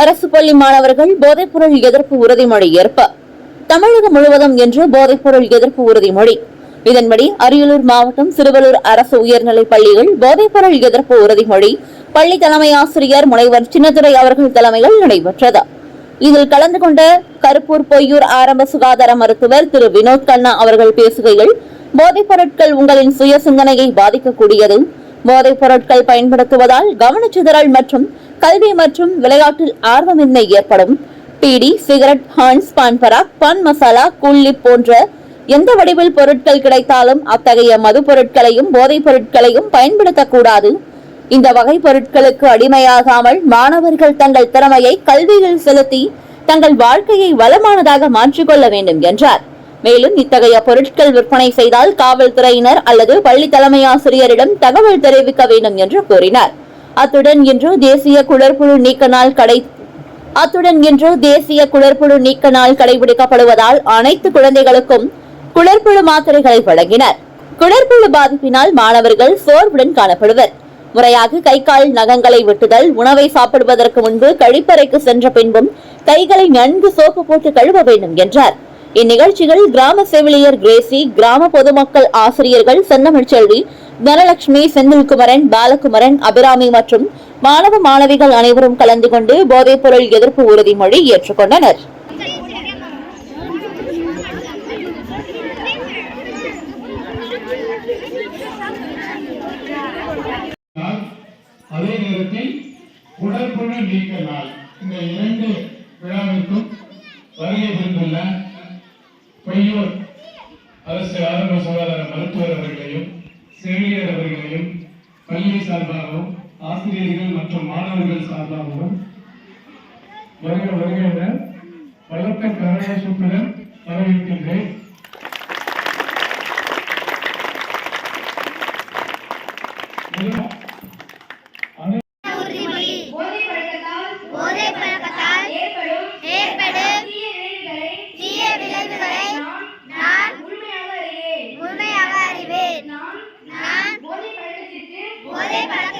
அரசு பள்ளி மாணவர்கள் போதைப்பொருள் எதிர்ப்பு உறுதிமொழி ஏற்ப தமிழகம் முழுவதும் இன்று போதைப்பொருள் எதிர்ப்பு உறுதிமொழி. இதன்படி அரியலூர் மாவட்டம் சிறுவலூர் அரசு உயர்நிலைப் பள்ளிகள் போதைப்பொருள் எதிர்ப்பு உறுதிமொழி பள்ளி தலைமை ஆசிரியர் முனைவர் சின்னதுரை அவர்கள் தலைமையில் நடைபெற்றது. இதில் கலந்து கொண்ட கருப்பூர் பொய்யூர் ஆரம்ப சுகாதார மருத்துவர் திரு வினோத் கண்ணா அவர்கள் பேசுகையில் போதைப் பொருட்கள் உங்களின் சுய சிந்தனையை பாதிக்கக்கூடியது போதைப் பொருட்கள் பயன்படுத்துவதால் கவனச்சிதறல் மற்றும் கல்வி மற்றும் விளையாட்டில் ஆர்வமின்மை ஏற்படும். Beedi cigarette Hans Pan Parag pan masala Cool Lip போன்ற எந்த வடிவில் பொருட்கள் கிடைத்தாலும் அத்தகைய மது பொருட்களையும் போதைப் பொருட்களையும் பயன்படுத்தக்கூடாது இந்த வகை பொருட்களுக்கு அடிமையாகாமல் மாணவர்கள் தங்கள் திறமையை கல்வியில் செலுத்தி தங்கள் வாழ்க்கையை வளமானதாக மாற்றிக்கொள்ள வேண்டும் என்றார். மேலும் இத்தகைய பொருட்கள் விற்பனை செய்தால் காவல்துறையினர் அல்லது பள்ளி தலைமை ஆசிரியரிடம் தகவல் தெரிவிக்க வேண்டும் என்று கூறினார். அத்துடன் இன்று தேசிய குளர்புழு நீக்க நாள் கடை அத்துடன் இன்று தேசிய குளர்புழு நீக்க நாள் கடைபிடிக்கப்படுவதால் அனைத்து குழந்தைகளுக்கும் குளர்புழு மாத்திரைகளை வழங்கினர். குளர்புழு பாதிப்பினால் மாணவர்கள் சோர்வுடன் காணப்படுவர். முறையாக கை கால் நகங்களை வெட்டுதல் உணவை சாப்பிடுவதற்கு முன்பு கழிப்பறைக்கு சென்ற பின்பும் கைகளை நன்கு சோப்பு போட்டு கழுவ வேண்டும் என்றார். இந்நிகழ்ச்சியில் கிராம செவிலியர் கிரேசி கிராம பொதுமக்கள் ஆசிரியர்கள் சென்னமிழ்ச்செல்வி தனலட்சுமி செந்தில்குமரன் பாலகுமரன் அபிராமி மற்றும் மாணவ மாணவிகள் அனைவரும் கலந்து கொண்டு போதைப்பொருள் எதிர்ப்பு உறுதிமொழி ஏற்றுக்கொண்டனர். அதே நேரத்தில் உடற்புழு நீக்க நாள் இந்த இரண்டு விழாவிற்கும் வருகை புரிந்துள்ள பொய்யூர் அரசு ஆரம்ப சுகாதார மருத்துவர் அவர்களையும் செவிலியர் அவர்களையும் பள்ளி சார்பாகவும் ஆசிரியர்கள் மற்றும் மாணவர்கள் சார்பாகவும் வருக வருக என பலத்த கரணசூத்திரன் வரவேற்கின்றேன் Thank you. Olhem para